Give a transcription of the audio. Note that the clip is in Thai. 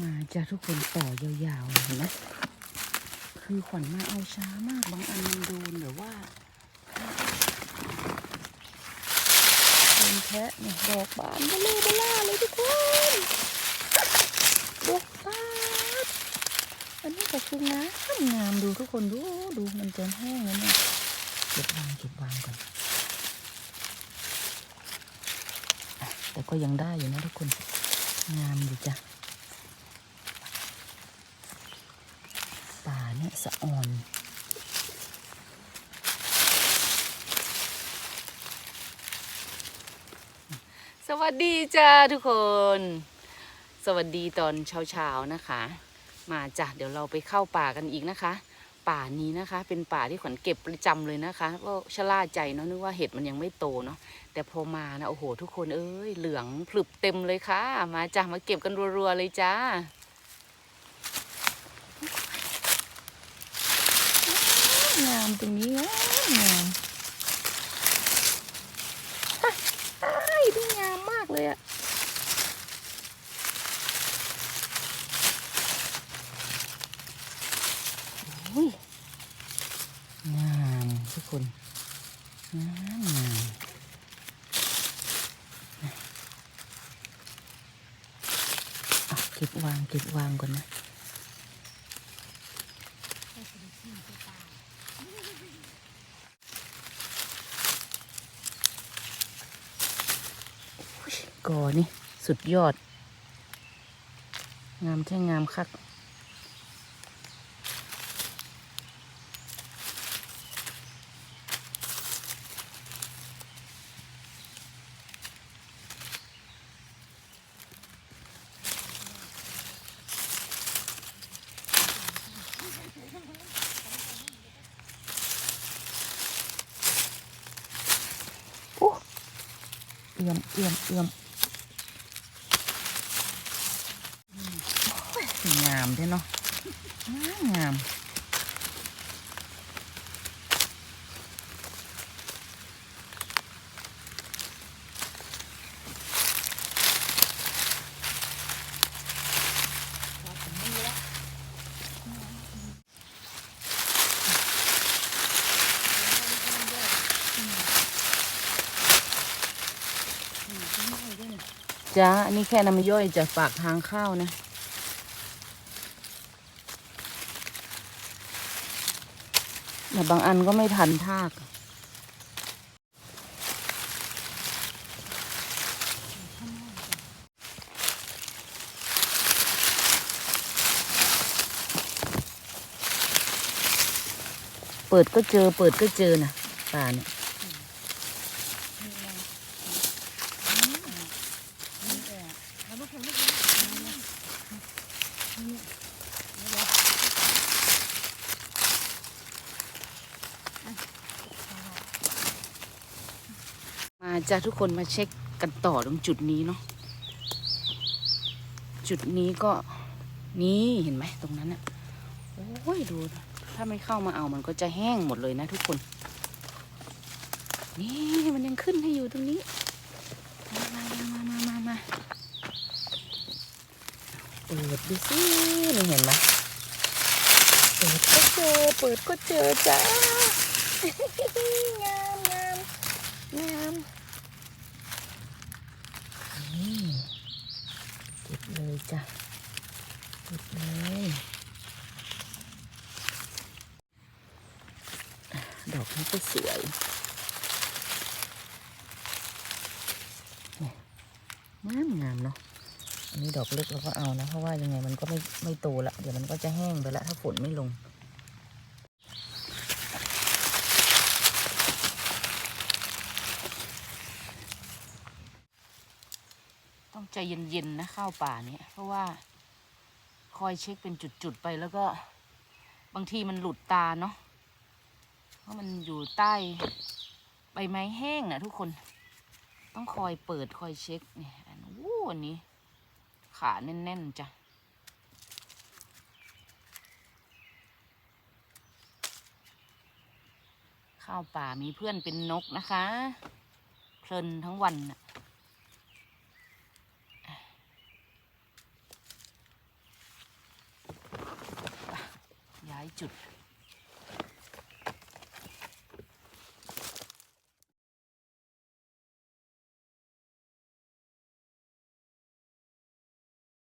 มาจะทุกคนต่อยาวๆเห็นไหมคือขวัญมาเอาช้ามากบางอันมันโดนหรือว่าโดนแคะเนี่ยดอกบานเบลอเบล่าเลยทุกคนดอกบานอันนี้ก็คืองามงามดูทุกคนดูดูมันจะแห้งแล้วเนี่ยเก็บวางเก็บวางก่อนแต่ก็ยังได้อยู่นะทุกคน งามอยู่จ้ะ ป่า เนี่ยสะอ่อนสวัสดีจ้าทุกคน สวัสดีตอนเช้าๆนะคะ มาจ้ะเดี๋ยวเราไปเข้าป่ากันอีกนะคะ ป่านี้นะคะ เป็นป่าที่ขวัญเก็บประจำเลยนะคะก็ชะล่าใจเนาะนึกว่าเห็ดมันยังไม่โตเนาะแต่พอมานะโอ้โห ทุกคนเอ้ยเหลืองพลึบเต็มเลยค่ะ มาจ้ะมาเก็บกันรัวๆเลยจ้า งามตรงนี้งามงามไอ้ดูงามมากเลยอะงามทุกคนงามงามอะเก็บวางเก็บวางก่อนนะ กอนี่ สุดยอด งามแท่งามคักเอื้อมเอื้อมเอื้อมโอ้ย งามเด้เนาะงามงามจ้า อันนี้แค่น้ำย่อยจากปากทางเข้านะ แต่บางอันก็ไม่ทันทากเปิดก็เจอ เปิดก็เจอนะป่าเนี่ย มา จ้าทุกคนมาเช็คกันต่อตรงจุดนี้เนาะจุดนี้ก็นี่เห็นไหมตรงนั้นอะโอ้ยดู ถ้าไม่เข้ามาเอามันก็จะแห้งหมดเลยนะทุกคน นี่มันยังขึ้นให้อยู่ตรงนี้ มามามามามามาเปิดดูสินี่เห็นไหมเปิดก็เจอ เปิดก็เจอจ้า งามงามงามนี่เก็บเลย จ้ะเก็บเลยดอกนี้ก็สวยนี่ยงามงามเนาะอันนี้ดอกเล็กเราก็เอานะ เพราะว่ายังไงมันก็ไม่ไม่โตละ เดี๋ยวมันก็จะแห้งไปละ ถ้าฝนไม่ลง ต้องใจเย็นๆนะข้าวป่าเนี่ยเพราะว่าคอยเช็คเป็นจุดๆไปแล้วก็บางทีมันหลุดตาเนาะเพราะมันอยู่ใต้ใบไม้แห้งนะทุกคน ต้องคอยเปิดคอยเช็คเนี่ยอันวู้อันนี้ ขาแน่นๆจ้ะข้าวป่ามีเพื่อนเป็นนกนะคะ เพลินทั้งวันนะ çalışıyor.